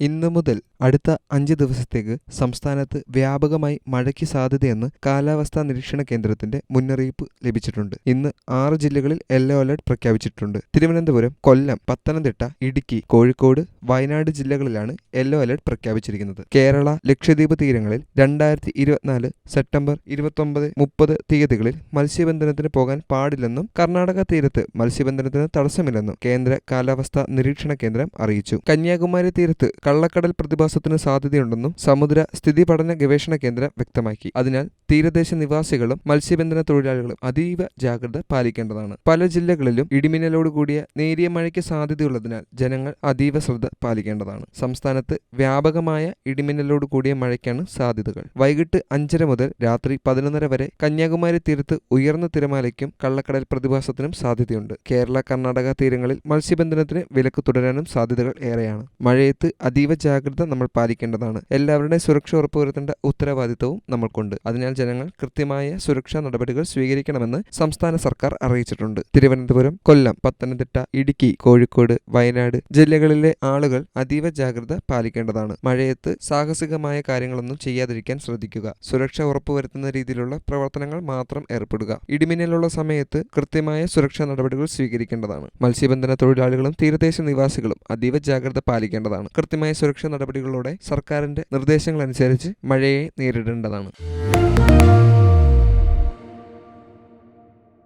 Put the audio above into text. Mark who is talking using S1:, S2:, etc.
S1: ഇന്നു മുതൽ അടുത്ത അഞ്ച് ദിവസത്തേക്ക് സംസ്ഥാനത്ത് വ്യാപകമായി മഴയ്ക്ക് സാധ്യതയെന്ന് കാലാവസ്ഥാ നിരീക്ഷണ കേന്ദ്രത്തിന്റെ മുന്നറിയിപ്പ് ലഭിച്ചിട്ടുണ്ട്. ഇന്ന് ആറ് ജില്ലകളിൽ യെല്ലോ അലർട്ട് പ്രഖ്യാപിച്ചിട്ടുണ്ട്. തിരുവനന്തപുരം കൊല്ലം പത്തനംതിട്ട ഇടുക്കി കോഴിക്കോട് വയനാട് ജില്ലകളിലാണ് യെല്ലോ അലർട്ട് പ്രഖ്യാപിച്ചിരിക്കുന്നത്. കേരള ലക്ഷദ്വീപ് തീരങ്ങളിൽ രണ്ടായിരത്തി ഇരുപത്തിനാല് സെപ്റ്റംബർ ഇരുപത്തൊമ്പത് മുപ്പത് തീയതികളിൽ മത്സ്യബന്ധനത്തിന് പോകാൻ പാടില്ലെന്നും കർണാടക തീരത്ത് മത്സ്യബന്ധനത്തിന് തടസ്സമില്ലെന്നും കേന്ദ്ര കാലാവസ്ഥാ നിരീക്ഷണ കേന്ദ്രം അറിയിച്ചു. കന്യാകുമാരി തീരത്ത് കള്ളക്കടൽ പ്രതിഭാസത്തിന് സാധ്യതയുണ്ടെന്നും സമുദ്ര സ്ഥിതി പഠന ഗവേഷണ കേന്ദ്രം വ്യക്തമാക്കി. അതിനാൽ തീരദേശ നിവാസികളും മത്സ്യബന്ധന തൊഴിലാളികളും അതീവ ജാഗ്രത പാലിക്കേണ്ടതാണ്. പല ജില്ലകളിലും ഇടിമിന്നലോട് കൂടിയ നേരിയ മഴയ്ക്ക് സാധ്യതയുള്ളതിനാൽ ജനങ്ങൾ അതീവ ശ്രദ്ധ പാലിക്കേണ്ടതാണ്. സംസ്ഥാനത്ത് വ്യാപകമായ ഇടിമിന്നലോട് കൂടിയ മഴയ്ക്കാണ് സാധ്യതകൾ. വൈകിട്ട് അഞ്ചര മുതൽ രാത്രി പതിനൊന്നര വരെ കന്യാകുമാരി തീരത്ത് ഉയർന്ന തിരമാലയ്ക്കും കള്ളക്കടൽ പ്രതിഭാസത്തിനും സാധ്യതയുണ്ട്. കേരള കർണാടക തീരങ്ങളിൽ മത്സ്യബന്ധനത്തിന് വിലക്ക് തുടരാനും സാധ്യതകൾ ഏറെയാണ്. മഴയത്ത് അതീവ ജാഗ്രത നമ്മൾ പാലിക്കേണ്ടതാണ്. എല്ലാവരുടെയും സുരക്ഷ ഉറപ്പുവരുത്തേണ്ട ഉത്തരവാദിത്തവും നമ്മൾക്കുണ്ട്. അതിനാൽ ജനങ്ങൾ കൃത്യമായ സുരക്ഷാ നടപടികൾ സ്വീകരിക്കണമെന്ന് സംസ്ഥാന സർക്കാർ അറിയിച്ചിട്ടുണ്ട്. തിരുവനന്തപുരം കൊല്ലം പത്തനംതിട്ട ഇടുക്കി കോഴിക്കോട് വയനാട് ജില്ലകളിലെ ആളുകൾ അതീവ ജാഗ്രത പാലിക്കേണ്ടതാണ്. മഴയത്ത് സാഹസികമായ കാര്യങ്ങളൊന്നും ചെയ്യാതിരിക്കാൻ ശ്രദ്ധിക്കുക. സുരക്ഷ ഉറപ്പുവരുത്തുന്ന രീതിയിലുള്ള പ്രവർത്തനങ്ങൾ മാത്രം ഏർപ്പെടുക. ഇടിമിന്നലുള്ള സമയത്ത് കൃത്യമായ സുരക്ഷാ നടപടികൾ സ്വീകരിക്കേണ്ടതാണ്. മത്സ്യബന്ധന തൊഴിലാളികളും തീരദേശ നിവാസികളും അതീവ ജാഗ്രത പാലിക്കേണ്ടതാണ്. കൃത്യമായ സുരക്ഷാ നടപടികളോടെ സർക്കാരിന്റെ നിർദ്ദേശങ്ങൾ അനുസരിച്ച് മഴയെ നേരിടേണ്ടതാണ്.